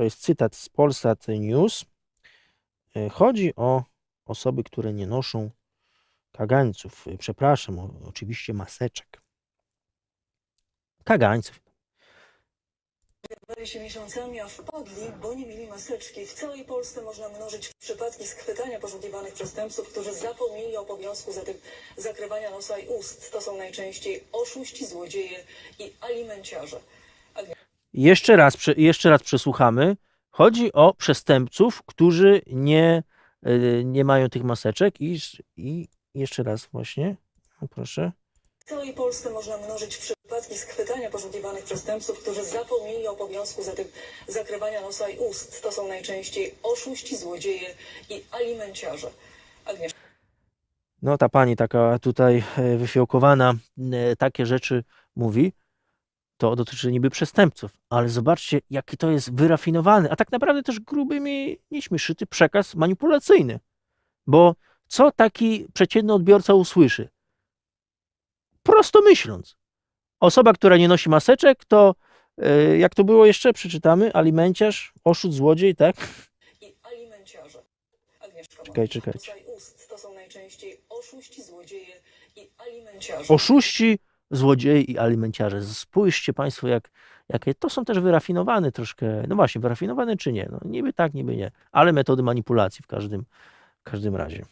to jest cytat z Polsat News. E, Chodzi o osoby, które nie noszą kagańców. E, Przepraszam, oczywiście maseczek. Kagańców. Wydaje się miesiącami, a wpadli, bo nie mieli maseczki. W całej Polsce można mnożyć przypadki schwytania poszukiwanych przestępców, którzy zapomnieli o obowiązku zatem zakrywania nosa i ust. To są najczęściej oszuści, złodzieje i alimenciarze. Jeszcze raz, jeszcze raz przesłuchamy. Chodzi o przestępców, którzy nie, e, nie mają tych maseczek i, i jeszcze raz właśnie. O, proszę. W całej Polsce można mnożyć przypadki schwytania poszukiwanych przestępców, którzy zapomnieli o obowiązku zatem zakrywania nosa i ust. To są najczęściej oszuści, złodzieje i alimenciarze. Agnieszka. No ta pani taka tutaj e, wyfiołkowana e, takie rzeczy mówi, to dotyczy niby przestępców, ale zobaczcie, jaki to jest wyrafinowany, a tak naprawdę też grubymi nićmi szyty przekaz manipulacyjny. Bo co taki przeciętny odbiorca usłyszy? Prosto myśląc. Osoba, która nie nosi maseczek, to e, jak to było jeszcze, przeczytamy, alimenciarz, oszust, złodziej, tak? i alimenciarze. Agnieszka Czekaj, i ust to są najczęściej oszuści, złodzieje i alimenciarze. oszuści, złodzieje i alimenciarze. Spójrzcie Państwo, jak, jakie to są też wyrafinowane troszkę, no właśnie, wyrafinowane czy nie? No, niby tak, niby nie, ale metody manipulacji w każdym, w każdym razie.